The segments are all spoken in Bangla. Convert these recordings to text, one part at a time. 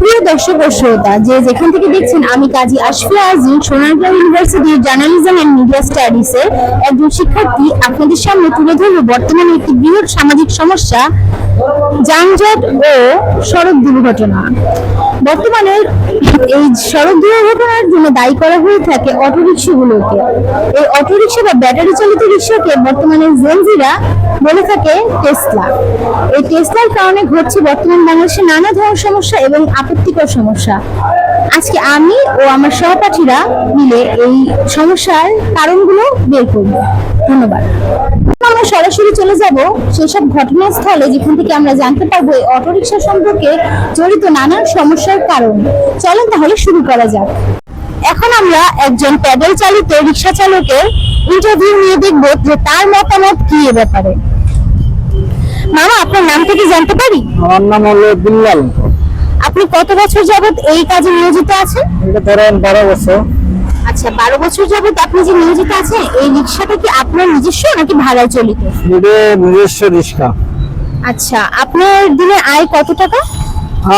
প্রিয় দর্শক ও শ্রোতা, যে যেখান থেকে দেখছেন, আমি কাজী আশফিয়া আজিম, সোনারগাঁও ইউনিভার্সিটির জার্নালিজম এন্ড মিডিয়া স্টাডিজ একজন শিক্ষার্থী আপনাদের সামনে তুলে ধরবে বর্তমানে একটি বৃহৎ সামাজিক সমস্যা, যানজট ও সড়ক দুর্ঘটনা। বর্তমানে এই সড়ক দুর্ঘটনার জন্য দায়ী করা হয়ে থাকে অটোরিক্সাগুলোকে এই অটোরিক্সা বা ব্যাটারি চালিত রিক্সাকে বর্তমানে জেনজিরা বলে থাকে টেসলা। এই টেসলার কারণে ঘটছে বর্তমান বাংলাদেশে নানা ধরনের সমস্যা এবং আপত্তিকর সমস্যা। আজকে আমি ও আমার সহপাঠীরা মিলে এই সমস্যার কারণগুলো বের করব। ধন্যবাদ। আমরা সরাসরি চলে যাব সেসব ঘটনাস্থলে যেখান থেকে আমরা জানতে পারব এই অটোরিকশা সম্পর্কে জড়িত নানান সমস্যার কারণ। চলেন তাহলে শুরু করা যাক। এখন আমরা একজন প্যাডেল চালিত রিক্সা চালকের ইন্টারভিউ নিয়ে দেখব যে তার মতামত কি এ ব্যাপারে। মামা, আপনার নাম থেকে জানতে পারি? আমার নাম হলো বিল্লাল। আপনি কত বছর যাবত এই কাজে নিয়োজিত আছেন? এটা ধরেন বারো বছর। আচ্ছা বারো বছর যাবত আপনি যে নিয়োজিত আছেন এই রিক্সাটা কি আপনার নিজস্ব নাকি ভাড়ায় চলিত? নিজস্ব রিক্সা। আচ্ছা আপনার দিনে আয় কত টাকা?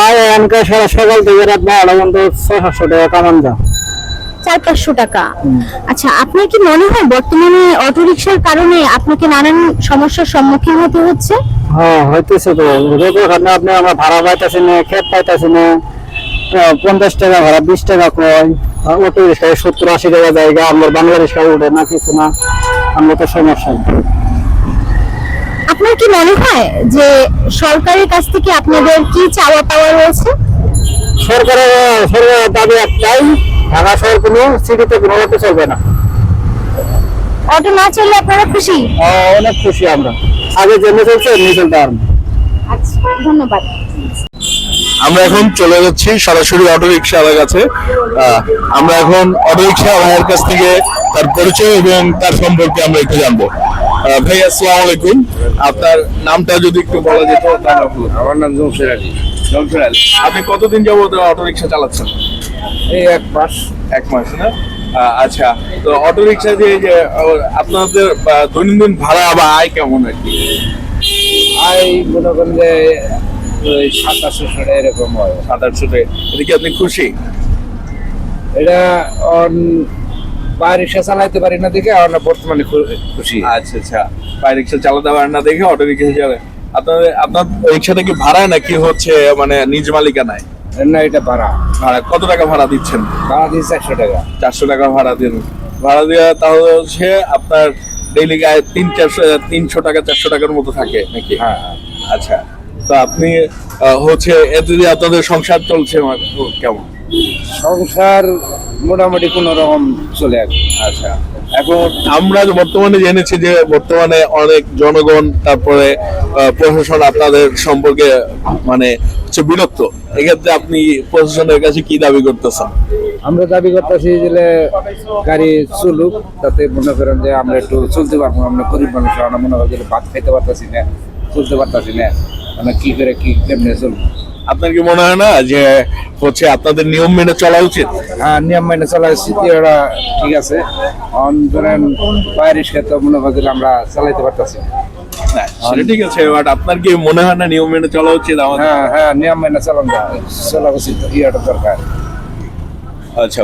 আর এখানকার সারা সকাল থেকে রাত বারোটা পর্যন্ত ছয় সাতশো টাকা কামান যা। চার পাঁচশো টাকা। আচ্ছা আপনার কি মনে হয় বর্তমানে অটো রিক্সার কারণে আপনাকে নানান সমস্যার সম্মুখীন হতে হচ্ছে? হ্যাঁ হইতেছে তো। ওখানে আপনি আমরা ভাড়া পাইতেছি না খেত পাইতেছি না। পঞ্চাশ টাকা ভাড়া বিশ টাকা কয়। অটো রিক্সায় সত্তর আশি টাকা জায়গা আমার বাংলা রিক্সা উঠে না কিছু না আমরা তো সমস্যা। আপনার কি মনে হয় যে সরকারের কাছ থেকে আপনাদের কি চাওয়া পাওয়া রয়েছে? সরকারের সরকারের দাবি একটাই ঢাকা শহর কোনো সিটিতে কোনো অটো চলবে না। অটো না চললে আপনারা খুশি? অনেক খুশি আমরা। আগে জেনে চলছে এমনি চলতে পারব আচ্ছা ধন্যবাদ। আমরা এখন চলে যাচ্ছি সরাসরি অটো রিক্সাওয়ালার কাছে। আমরা এখন অটো রিক্সা ভাইয়ের কাছ থেকে তার পরিচয় এবং তার সম্পর্কে আমরা একটু জানব। ভাই আসসালামু আলাইকুম। আপনার নামটা যদি একটু বলা যেত তাহলে ভালো হতো। আমার নাম জমশের আলী। জমশের আলী। আপনি কতদিন যাবত অটো রিক্সা চালাচ্ছেন? এই এক মাস। এক মাস না? আচ্ছা তো অটো রিক্সা দিয়ে যে আপনাদের দৈনন্দিন ভাড়া বা আয় কেমন আর কি? আই মনে করেন যে টাকা এরকম হয়। সাত আটশো টাকা। কি আপনি খুশি? এটা বাইরে রিক্সা চালাইতে পারি না দেখে আমরা বর্তমানে খুশি। আচ্ছা আচ্ছা। রিক্সা চালাতে পারেন না দেখে অটো রিক্সা চালায়। আপনাদের আপনার রিক্সাটা কি ভাড়া নাকি হচ্ছে মানে নিজ মালিকানায়? না এটা ভাড়া। ভাড়া কত টাকা ভাড়া দিচ্ছেন? ভাড়া দিয়ে চারশো টাকা। চারশো টাকা ভাড়া দিন। ভাড়া দেওয়া তাহলে হচ্ছে আপনার ডেইলি গায়ে তিন চারশো তিনশো টাকা চারশো টাকার মতো থাকে নাকি? হ্যাঁ। আচ্ছা তো আপনি হচ্ছে এতদিন আপনাদের সংসার চলছে কেমন? সংসার মোটামুটি কোনো রকম চলে আচ্ছা। এখন আমরা বর্তমানে জেনেছি যে বর্তমানে অনেক জনগণ তারপরে প্রশাসন আপনাদের সম্পর্কে মানে হচ্ছে বিরক্ত। এক্ষেত্রে আপনি প্রশাসনের কাছে কি দাবি করতেছেন? আমরা দাবি করতেছি যে গাড়ি চলুক তাতে মনে করেন যে আমরা একটু চলতে পারব আমরা গরিব মানুষ আমরা মনে করি যে ভাত খাইতে পারতাছি না চলতে পারতাছি না। আমরা কি করে কি কেমনে চলবো? আপনার কি মনে হয় না যে হচ্ছে আপনাদের নিয়ম মেনে চলা উচিত? হ্যাঁ নিয়ম মেনে চলা স্থিতি ওরা ঠিক আছে। অন ধরেন বাইরে তো মনে করি যে আমরা চালাইতে পারতেছি সেটা ঠিক আছে বাট আপনার কি মনে হয় না নিয়ম মেনে চলা উচিত আমাদের? হ্যাঁ হ্যাঁ নিয়ম মেনে চালান চলা উচিত ইয়েটা দরকার। আচ্ছা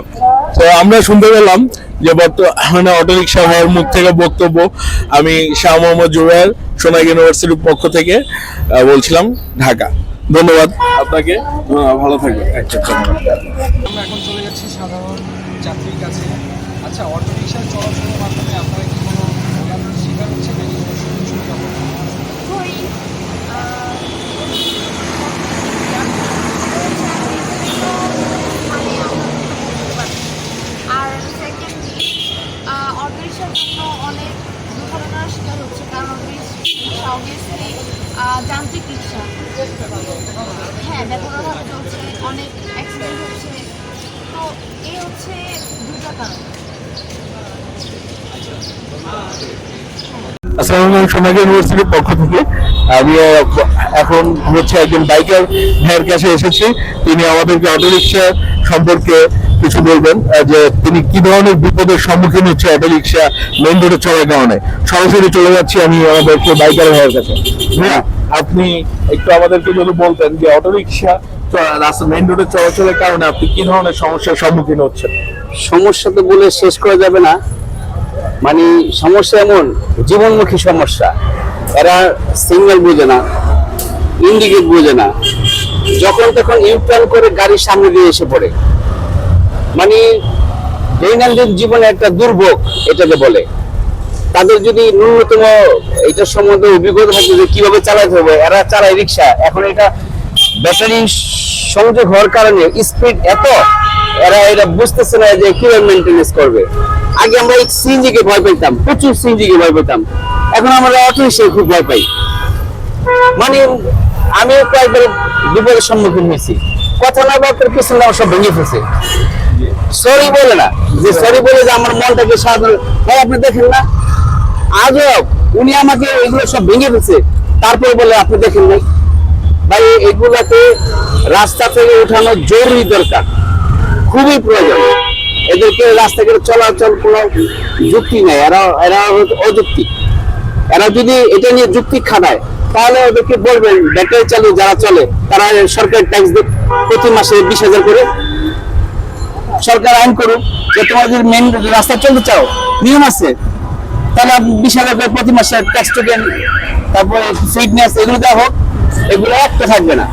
তো আমরা শুনতে পেলাম যে বর্তমানে অটো রিক্সা ভাইয়ের মুখ থেকে বক্তব্য আমি শাহ মোহাম্মদ জুবাইর সোনাই ইউনিভার্সিটির পক্ষ থেকে বলছিলাম ঢাকা। ধন্যবাদ। আপনাকে আহ, ভালো থাকবেন। আচ্ছা আমরা এখন চলে যাচ্ছি সাধারণ যাত্রীর কাছে। আচ্ছা অটো রিক্সা চলাচলের মাধ্যমে আপনারা কি কোনো ভোগান্তির শিকার হচ্ছে নাকি কোনো সুযোগ সুবিধা পাচ্ছেন? করি আর সেকেন্ডলি অটোরিক্সার জন্য অনেক দুর্ঘটনার শিকার হচ্ছে কারণ অটোরিক্সা অবভিয়াসলি যান্ত্রিক রিক্সা হ্যাঁ পক্ষ থেকে। আমি এখন হচ্ছে একজন বাইকার, ভাইয়ের কাছে এসেছি। তিনি আমাদেরকে অটো রিক্সা সম্পর্কে কিছু বলবেন যে তিনি কি ধরনের বিপদের সম্মুখীন হচ্ছে অটো রিক্সা মেন রোডে চলার কারণে। সরাসরি চলে যাচ্ছি আমি আমাদেরকে বাইকার ভাইয়ের কাছে। হ্যাঁ আপনি একটু আমাদেরকে যদি বলতেন যে অটো রিক্সা চ- রাস্তা মেইন রোডে চলাচলের কারণে আপনি কি ধরনের সমস্যার সম্মুখীন হচ্ছেন? সমস্যা তো বলে শেষ করা যাবে না। মানে সমস্যা এমন, জীবনমুখী সমস্যা। এরা সিগন্যাল বোঝে না ইন্ডিকেট বোঝে না। যখন তখন ইউটার্ন করে গাড়ির সামনে দিয়ে এসে পড়ে। মানে দৈনন্দিন জীবনে একটা দুর্ভোগ এটাকে বলে। তাদের যদি ন্যূনতম এটার সম্বন্ধে অভিজ্ঞতা থাকে যে কীভাবে চালাতে হবে, এরা চালায় রিক্সা। এখন এটা ব্যাটারি সংযোগ হওয়ার কারণে স্পিড এত, এরা এটা বুঝতেছে না যে কীভাবে মেনটেনেন্স করবে। আগে আমরা এই সিএনজি কে ভয় পেতাম, প্রচুর সিএনজি কে ভয় পেতাম। এখন আমরা অটো রিক্সায় খুব ভয় পাই। মানে আমিও কয়েকবার বিপদের সম্মুখীন হয়েছি। কথা না বলতে পিছনে আমার সব ভেঙে ফেলছে। সরি বলে না, যে সরি বলে যে আমার মনটাকে সাধারণ ভাই, আপনি দেখেন না? আজব। উনি আমাকে এগুলো সব ভেঙে ফেলছে তারপরে বলে, আপনি দেখেন নাই। ভাই এগুলাকে রাস্তা থেকে উঠানো জরুরি দরকার। খুবই প্রয়োজন। এদেরকে রাস্তা থেকে চলাচল কোনো যুক্তি নেই। এরা এরা অযুক্তি। এরা যদি এটা নিয়ে যুক্তি খাটায়, তাহলে ওদেরকে বলবেন, ব্যাটারি চালু, যারা চলে, তারা সরকার ট্যাক্স দেয় প্রতি মাসে বিশ হাজার করে সরকার আইন করুক। যে তোমাদের মেন রাস্তা চলতে চাও, নিয়ম আছে। তাহলে বিশ হাজার করে প্রতি মাসে ট্যাক্স টোকেন তারপরে ফিটনেস এগুলো দেওয়া হোক এগুলো একটা থাকবে না।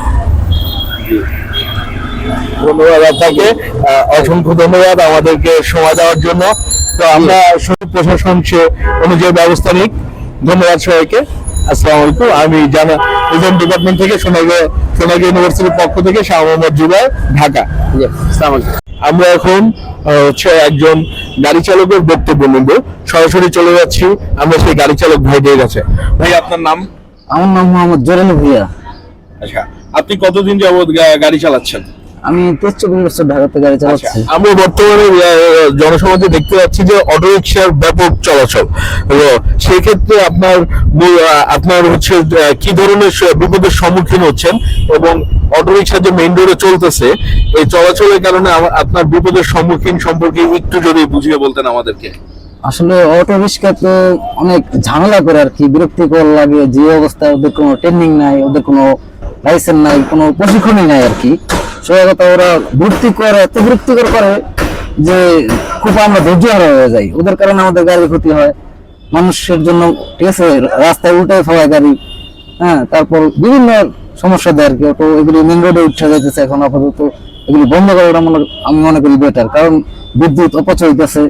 ধন্যবাদ আপনাকে। অসংখ্য ধন্যবাদ আমাদেরকে সময় দেওয়ার জন্য। তো আমরা প্রশাসন সে অনুযায়ী ব্যবস্থা নিক। ধন্যবাদ সবাইকে। আসসালামু আলাইকুম। আমি জানা ইভেন্ট ডিপার্টমেন্ট থেকে সোনাগে সোনাগে ইউনিভার্সিটির পক্ষ থেকে শাহ মোহাম্মদ জুবাই ঢাকা। আসসালামু আলাইকুম। আমরা এখন হচ্ছে একজন গাড়ি চালকের বক্তব্য নেব। সরাসরি চলে যাচ্ছি আমরা সেই গাড়ি চালক ভাইদের কাছে। ভাই আপনার নাম? আমার নাম মোহাম্মদ জোরালি ভুইয়া। আচ্ছা আপনি কতদিন যাবত গা- গাড়ি চালাচ্ছেন? আমি তেইশ চব্বিশ বছর ঢাকাতে গাড়ি আচ্ছা, চালাচ্ছি। আমরা বর্তমানে জনসমাজে দেখতে পাচ্ছি যে অটো রিক্সার ব্যাপক চলাচল। তো সেই ক্ষেত্রে আপনার আপনার হচ্ছে কি ধরনের বিপদের সম্মুখীন হচ্ছেন এবং অটো রিক্সা যে মেইন রোডে চলতেছে, এই চলাচলের কারণে আপনার বিপদের সম্মুখীন সম্পর্কে একটু যদি বুঝিয়ে বলতেন আমাদেরকে। আসলে অটো রিক্সা তো অনেক ঝামেলা করে আর কি, বিরক্তিকর লাগে, যে অবস্থায় ওদের কোনো ট্রেনিং নাই, ওদের কোনো লাইসেন্স নাই, কোনো প্রশিক্ষণই নাই আর কি। সবাই কথা ওরা বিরক্তিকর এত বিরক্তিকর করে যে খুব আমরা ধৈর্য হয়ে যাই। ওদের কারণে আমাদের গাড়ির ক্ষতি হয়, মানুষের জন্য ঠিক আছে, রাস্তায় উল্টে ফেলায় গাড়ি হ্যাঁ তারপর বিভিন্ন সমস্যা দেয় আর কি। তো এগুলি মেন রোডে উঠে যাইতেছে এখন আপাতত। এগুলি বন্ধ করাটা মনে আমি মনে করি বেটার কারণ বিদ্যুৎ অপচয় হইতেছে।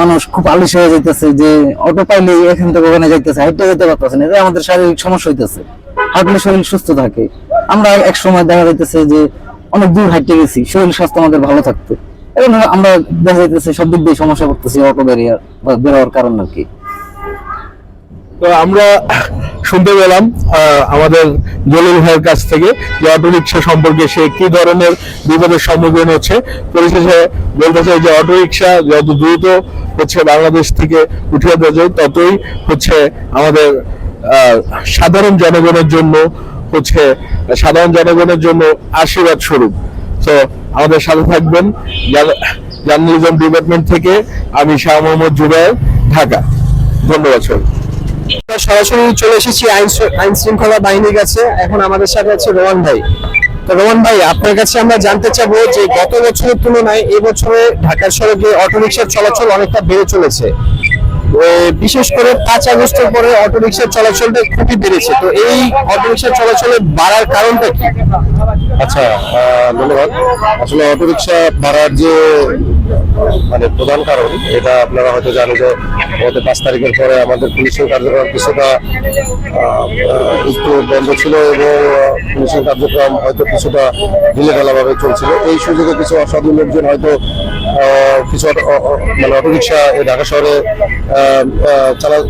মানুষ খুব আলিশ হয়ে যাইতেছে যে অটো পাইলে এখান থেকে ওখানে যাইতেছে হাইটে যেতে পারতেছে না। এটা আমাদের শারীরিক সমস্যা হইতেছে। হাঁটলে শরীর সুস্থ থাকে। আমরা এক সময় দেখা যাইতেছে যে অনেক দূর হাঁটতে গেছি, শরীর স্বাস্থ্য আমাদের ভালো থাকতো। এখন আমরা দেখা যাইতেছে সব দিক দিয়ে সমস্যা করতেছি অটো বেরিয়ার বা বেরোয়ার কারণ আর কি। তো আমরা শুনতে পেলাম আমাদের জলিল ভাইয়ের কাছ থেকে যে অটো রিক্সা সম্পর্কে সে কি ধরনের বিপদের সম্মুখীন হচ্ছে। পরিশেষে বলতে চাই যে অটো রিক্সা যত দ্রুত হচ্ছে বাংলাদেশ থেকে উঠিয়ে দেওয়া যায়, ততই হচ্ছে আমাদের সাধারণ জনগণের জন্য হচ্ছে, সাধারণ জনগণের জন্য আশীর্বাদ স্বরূপ। তো আমাদের সাথে থাকবেন জার্নালিজম ডিপার্টমেন্ট থেকে আমি শাহ মোহাম্মদ জুবাইর ঢাকা। ধন্যবাদ সরাসরি চলে এসেছি আইন শৃঙ্খলা বাহিনীর কাছে। এখন আমাদের সাথে আছে রোমান ভাই। তো রোমান ভাই, আপনার কাছে আমরা জানতে চাবো যে গত বছরের তুলনায় এবছরে বছরে ঢাকার সড়কে অটোরিকশার চলাচল অনেকটা বেড়ে চলেছে। বিশেষ করে পাঁচ আগস্টের পরে অটোরিকশার চলাচলটা খুবই বেড়েছে। তো এই অটোরিকশার চলাচলের বাড়ার কারণটা কি? আচ্ছা ধন্যবাদ। আসলে অটোরিকশা বাড়ার যে মানে প্রধান কারণ। এটা আপনারা হয়তো জানেন যে আমাদের পাঁচ তারিখের পরে আমাদের পুলিশের কার্যক্রম কিছুটা একটু বন্ধ ছিল এবং পুলিশের কার্যক্রম হয়তো কিছুটা ঢিলেঢালা ভাবে চলছিল। এই সুযোগে কিছু অসাধু লোকজন হয়তো কিছু মানে অটোরিকশা এই ঢাকা শহরে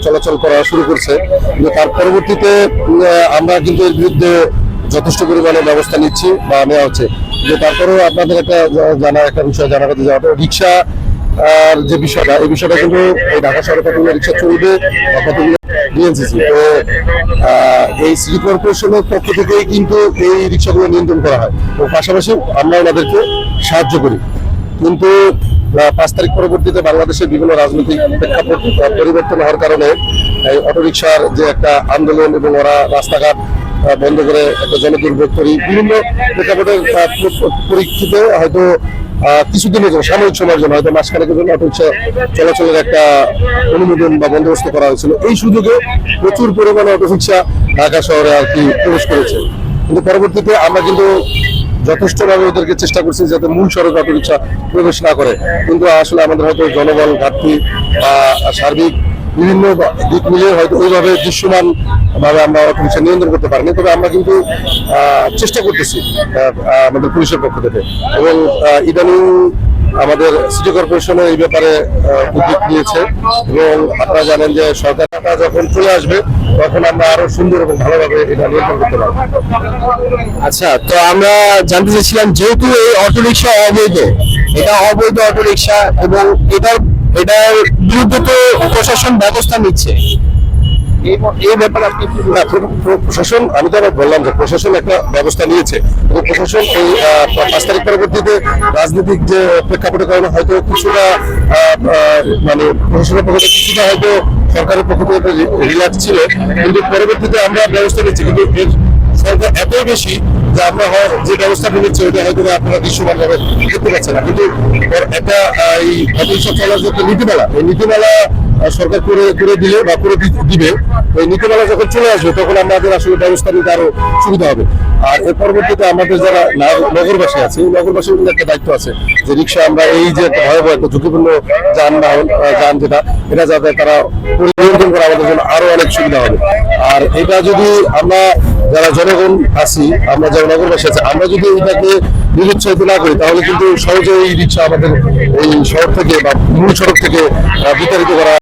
চলাচল করা শুরু করছে। কিন্তু তার পরবর্তীতে আমরা কিন্তু এর বিরুদ্ধে যথেষ্ট পরিমাণে ব্যবস্থা নিচ্ছি বা নেওয়া হচ্ছে। যে তারপরেও আপনাদের একটা জা- জানা একটা বিষয় জানা কথা যে অটো রিক্সা আর যে বিষয়টা, এই বিষয়টা কিন্তু এই ঢাকা শহরে কতগুলো রিক্সা চলবে কতগুলো ডিএনসিসি তো এই সিটি কর্পোরেশনের পক্ষ থেকেই কিন্তু এই রিক্সাগুলো নিয়ন্ত্রণ করা হয়। এবং পাশাপাশি আমরা ওনাদেরকে সাহায্য করি। কিন্তু পাঁচ তারিখ পরবর্তীতে বাংলাদেশের বিভিন্ন রাজনৈতিক প্রেক্ষাপট পরিবর্তন হওয়ার কারণে এই অটোরিকশার যে একটা আন্দোলন এবং ওরা রাস্তাঘাট বন্ধ করে একটা জনদুর্ভোগ করি। বিভিন্ন প্রেক্ষাপটের পরীক্ষিতে হয়তো কিছুদিনের জন্য, সাময়িক সময়ের জন্য হয়তো মাসখানেকের জন্য অটোরিক্সা চলাচলের একটা অনুমোদন বা বন্দোবস্ত করা হয়েছিল। এই সুযোগে প্রচুর পরিমাণে অটো অটোরিক্সা ঢাকা শহরে আর কি প্রবেশ করেছে। কিন্তু পরবর্তীতে আমরা কিন্তু যথেষ্টভাবে ওদেরকে চেষ্টা করছি যাতে মূল সড়ক অটোরিক্সা প্রবেশ না করে। কিন্তু আসলে আমাদের হয়তো জনবল ঘাটতি বা সার্বিক বিভিন্ন দিক মিলিয়ে হয়তো ওইভাবে দৃশ্যমান ভাবে আমরা অটোরিক্সা নিয়ন্ত্রণ করতে পারিনি। তবে আমরা কিন্তু চেষ্টা করতেছি আমাদের পুলিশের পক্ষ থেকে। এবং ইদানিং আমাদের সিটি কর্পোরেশনও এই ব্যাপারে উদ্যোগ নিয়েছে। এবং আপনারা জানেন যে সরকারটা যখন চলে আসবে, তখন আমরা আরও সুন্দর এবং ভালোভাবে এটা নিয়ন্ত্রণ করতে পারব। আচ্ছা তো আমরা জানতে চাইছিলাম, যেহেতু এই অটোরিকশা অবৈধ, এটা অবৈধ অটোরিকশা এবং এটার এটার বিরুদ্ধে তো প্রশাসন ব্যবস্থা নিচ্ছে। এই ব্যাপারে আপনি প্রশাসন আমি তো বললাম যে প্রশাসন একটা ব্যবস্থা নিয়েছে। এবং প্রশাসন এই পাঁচ তারিখ পরবর্তীতে রাজনৈতিক যে প্রেক্ষাপটের কারণে হয়তো কিছুটা মানে প্রশাসনের পক্ষ থেকে কিছুটা হয়তো সরকারের পক্ষ থেকে রিল্যাক্স ছিল। কিন্তু পরবর্তীতে আমরা ব্যবস্থা নিচ্ছি। কিন্তু এর সংখ্যা এতই বেশি যে আমরা হয় যে ব্যবস্থাটা নিচ্ছে, ওইটা হয়তো আপনারা দৃশ্যমান ভাবে দেখতে পাচ্ছেন না। কিন্তু একটা এই অটোরিক্সা চলার যে নীতিমালা, এই নীতিমালা সরকার করে করে দিলে বা করে দিবে ওই নীতিমালা যখন চলে আসবে, তখন আমাদের আসলে ব্যবস্থা নিতে আরও সুবিধা হবে। আর এর পরবর্তীতে আমাদের যারা নগরবাসী আছে, এই নগরবাসীর একটা দায়িত্ব আছে যে রিক্সা আমরা এই যে একটা ভয়াবহ, একটা ঝুঁকিপূর্ণ যানবাহন যান যেটা, এটা যাতে তারা পরিনিয়ন্ত্রণ করে আমাদের জন্য আরও অনেক সুবিধা হবে। আর এটা যদি আমরা যারা জনগণ আছি, আমরা যারা নগরবাসী আছি, আমরা যদি এটাকে নিরুৎসাহিত না করি, তাহলে কিন্তু সহজে এই রিক্সা আমাদের এই শহর থেকে বা মূল সড়ক থেকে বিতাড়িত করা